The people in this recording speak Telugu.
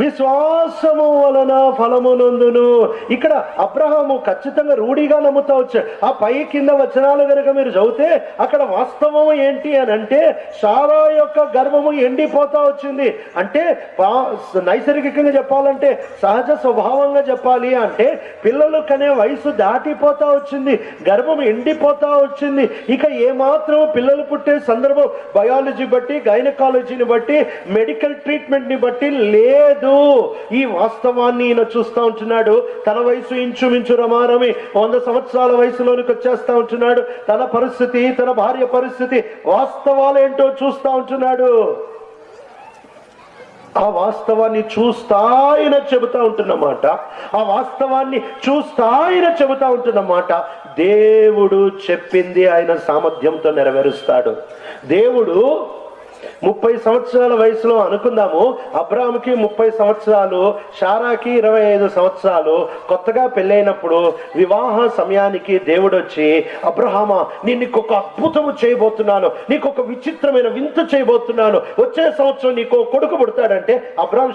విశ్వాసము వలన ఫలమునందును. ఇక్కడ అబ్రహాము ఖచ్చితంగా రూఢిగా నమ్ముతా వచ్చాడు ఆ పై కింద వచనాలు కనుక మీరు చదివితే అక్కడ వాస్తవం ఏంటి అని అంటే సారా యొక్క గర్భము ఎండిపోతా వచ్చింది. అంటే నైసర్గికంగా చెప్పాలంటే సహజ స్వభావంగా చెప్పాలి అంటే పిల్లలు కనే వయసు దాటిపోతా వచ్చింది. గర్భం ఎండిపోతా వచ్చింది. ఇక ఏమాత్రం పిల్లలు పుట్టే సందర్భం బయాలజీ బట్టి గైనకాలజీని బట్టి మెడికల్ ట్రీట్మెంట్ని బట్టి లేదు. ఈ వాస్తవాన్ని ఈయన చూస్తూ ఉంటున్నాడు. తన వయసు ఇంచుమించు రమారమి వంద సంవత్సరాల వయసులోనికి వచ్చేస్తా ఉంటున్నాడు. తన పరిస్థితి తన భార్య పరిస్థితి వాస్తవాలు ఏంటో చూస్తా ఉంటున్నాడు. ఆ వాస్తవాన్ని చూస్తా ఆయన చెబుతా ఉంటున్నమాట ఆ వాస్తవాన్ని చూస్తా ఆయన చెబుతా ఉంటున్నమాట దేవుడు చెప్పింది ఆయన సామర్థ్యంతో నెరవేరుస్తాడు. దేవుడు ముప్పై సంవత్సరాల వయసులో అనుకుందాము. అబ్రాహాంకి ముప్పై సంవత్సరాలు షారాకి ఇరవై ఐదు సంవత్సరాలు. కొత్తగా పెళ్ళైనప్పుడు వివాహ సమయానికి దేవుడు వచ్చి అబ్రహామా నేను నీకు ఒక అద్భుతము చేయబోతున్నాను. నీకు ఒక విచిత్రమైన వింత చేయబోతున్నాను. వచ్చే సంవత్సరం నీకు కొడుకు పుడతాడంటే అబ్రాహం